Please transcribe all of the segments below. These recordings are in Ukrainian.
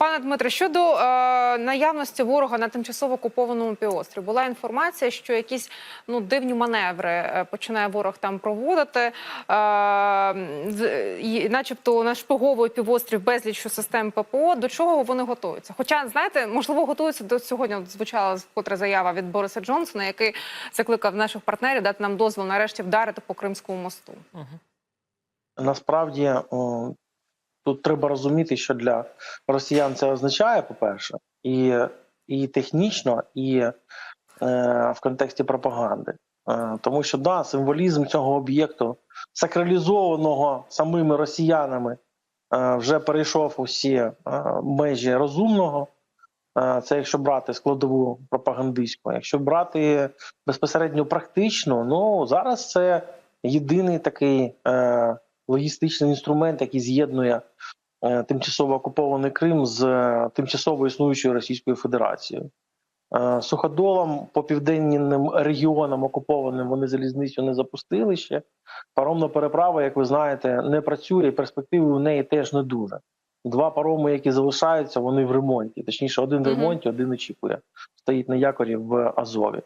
Пане Дмитре, щодо е, наявності ворога на тимчасово окупованому півострові, була інформація, що якісь ну дивні маневри е, починає ворог там проводити, е, і, начебто нашпиговує півострів безліч систем ППО. До чого вони готуються? Хоча знаєте, можливо, готуються до сьогодні. От звучала вкотре заява від Бориса Джонсона, який закликав наших партнерів дати нам дозвіл нарешті вдарити по Кримському мосту. Насправді о, тут треба розуміти, що для росіян це означає, по-перше, і, і технічно, і е, в контексті пропаганди. Е, тому що да, символізм цього об'єкту, сакралізованого самими росіянами, е, вже перейшов усі е, межі розумного. Е, Це якщо брати складову пропагандистську. Якщо брати безпосередньо практично, ну зараз це єдиний такий е, логістичний інструмент, який з'єднує е, тимчасово окупований Крим з е, тимчасово існуючою Російською Федерацією. Е, Суходолом по південним регіонам окупованим вони залізницю не запустили ще. Паромна переправа, як ви знаєте, не працює, і перспективи в неї теж не дуже. Два пароми, які залишаються, вони в ремонті. Точніше, один в ремонті, один очікує. Стоїть на якорі в Азові.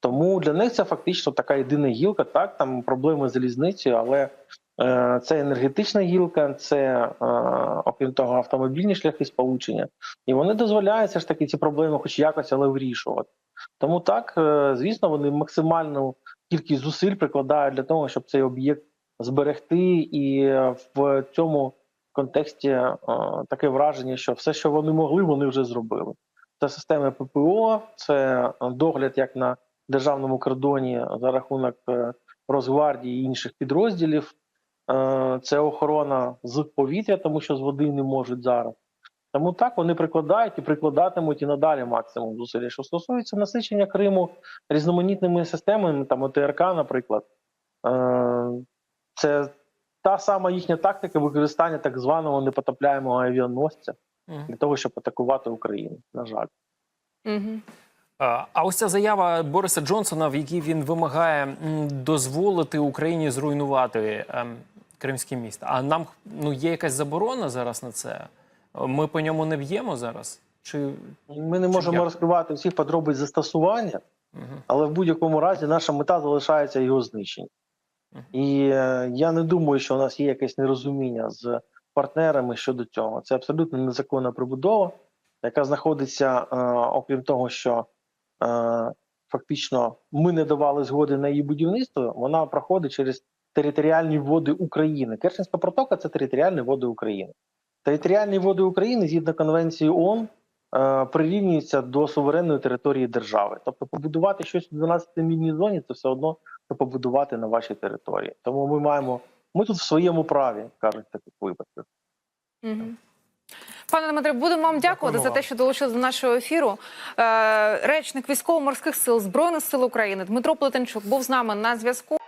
Тому для них це фактично така єдина гілка. Так, там проблеми з залізницею, але це енергетична гілка, це е, окрім того, автомобільні шляхи сполучення, і вони дозволяють все ж таки ці проблеми, хоч якось, але вирішувати. Тому так, е, звісно, вони максимальну кількість зусиль прикладають для того, щоб цей об'єкт зберегти, і е, в цьому контексті е, таке враження, що все, що вони могли, вони вже зробили. Це системи ППО, це е, догляд як на державному кордоні за рахунок е, Росгвардії і інших підрозділів. Е, Це охорона з повітря, тому що з води не можуть зараз. Тому так вони прикладають і прикладатимуть і надалі максимум зусиль. Що стосується насичення Криму різноманітними системами, там ОТРК, наприклад, е, це та сама їхня тактика використання так званого непотопляємого авіаносця для того, щоб атакувати Україну. На жаль. Угу. А а ось ця заява Бориса Джонсона, в якій він вимагає дозволити Україні зруйнувати Кримське місто. А нам ну є якась заборона зараз на це? Ми по ньому не б'ємо зараз? Чи Ми не можемо як? розкривати всіх подробиць застосування, Мгм. але в будь-якому разі наша мета залишається його знищення. І е, я не думаю, що у нас є якесь нерозуміння з партнерами щодо цього. Це абсолютно незаконна прибудова, яка знаходиться, е, окрім того, що е, фактично ми не давали згоди на її будівництво, вона проходить через територіальні води України. Керченська протока це територіальні води України. Територіальні води України згідно конвенції ООН е, прирівнюються до суверенної території держави. Тобто побудувати щось у 12-мільній зоні це все одно що побудувати на вашій території. Тому ми маємо ми тут в своєму праві, кажуть таких випадках. Угу. Пане Дмитре, будемо вам дякувати за те, що долучилися до нашого ефіру. Е, речник військово-морських сил Збройних сил України Дмитро Плетенчук був з нами на зв'язку.